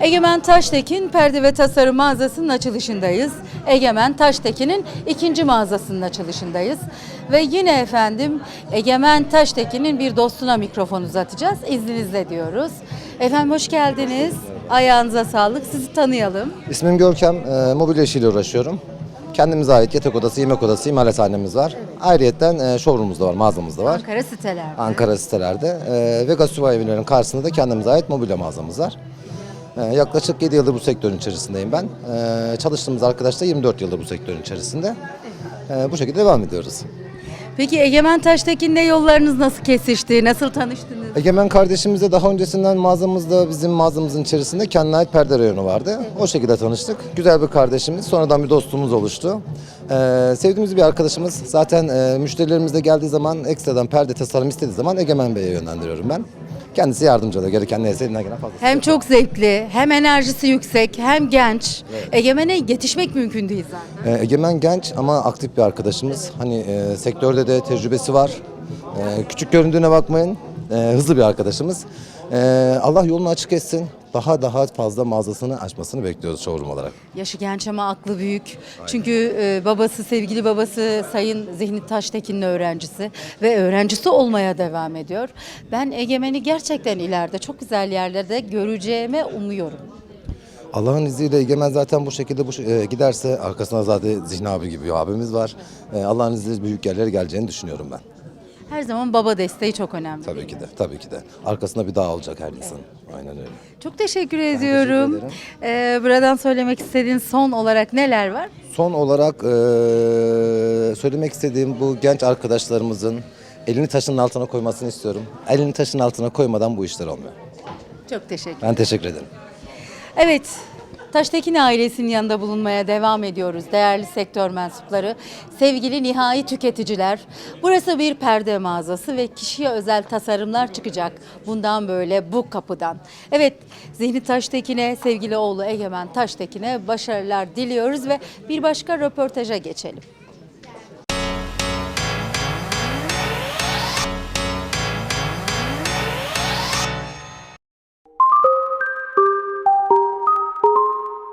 Egemen Taştekin Perde ve Tasarım mağazasının açılışındayız. Egemen Taştekin'in ikinci mağazasının açılışındayız. Ve yine efendim Egemen Taştekin'in bir dostuna mikrofon uzatacağız. İzninizle diyoruz. Efendim hoş geldiniz. Ayağınıza sağlık. Sizi tanıyalım. İsmim Görkem, e, mobilya işiyle uğraşıyorum. Kendimize ait yatak odası, yemek odası, imalathanemiz var. Ayrıyeten e, showroom'umuz da var, mağazamız da var. Ankara sitelerde. Ankara sitelerde. E, Vega Süvay evlerinin karşısında da kendimize ait mobilya mağazamız var. E, yaklaşık 7 yıldır bu sektörün içerisindeyim ben. E, çalıştığımız arkadaş da 24 yıldır bu sektörün içerisinde. E, bu şekilde devam ediyoruz. Peki Egemen Taştekin'le yollarınız nasıl kesişti? Nasıl tanıştınız? Egemen kardeşimizle daha öncesinden mağazamızda bizim mağazamızın içerisinde kendine ait perde reyonu vardı. O şekilde tanıştık. Güzel bir kardeşimiz. Sonradan bir dostluğumuz oluştu. Ee, sevdiğimiz bir arkadaşımız. Zaten e, müşterilerimiz de geldiği zaman ekstradan perde tasarım istediği zaman Egemen Bey'e yönlendiriyorum ben. Kendisi yardımcı oluyor. Gereken neyse elinden gelen fazla. Hem çok zevkli, hem enerjisi yüksek, hem genç. Egemen'e yetişmek mümkün değil zaten. Ee, Egemen genç ama aktif bir arkadaşımız. Hani e, sektörde de tecrübesi var. E, küçük göründüğüne bakmayın. E, hızlı bir arkadaşımız. E, Allah yolunu açık etsin. Daha daha fazla mağazasını açmasını bekliyoruz showroom olarak. Yaşı genç ama aklı büyük. Çünkü e, babası, sevgili babası Sayın Zihni Taştekin'in öğrencisi ve öğrencisi olmaya devam ediyor. Ben Egemen'i gerçekten ileride çok güzel yerlerde göreceğime umuyorum. Allah'ın izniyle Egemen zaten bu şekilde bu e, giderse arkasında zaten Zihni abi gibi bir abimiz var. E, Allah'ın izniyle büyük yerlere geleceğini düşünüyorum ben. Her zaman baba desteği çok önemli. Tabii ki de, tabii ki de. Arkasında bir dağ olacak her insan. Aynen öyle. Çok teşekkür ediyorum. ederim. Ee, buradan söylemek istediğin son olarak neler var? Son olarak e, söylemek istediğim bu genç arkadaşlarımızın elini taşın altına koymasını istiyorum. Elini taşın altına koymadan bu işler olmuyor. Çok teşekkür Ben teşekkür ederim. Evet, Taştekin ailesinin yanında bulunmaya devam ediyoruz değerli sektör mensupları. Sevgili nihai tüketiciler, burası bir perde mağazası ve kişiye özel tasarımlar çıkacak. Bundan böyle bu kapıdan. Evet, Zihni Taştekin'e, sevgili oğlu Egemen Taştekin'e başarılar diliyoruz ve bir başka röportaja geçelim.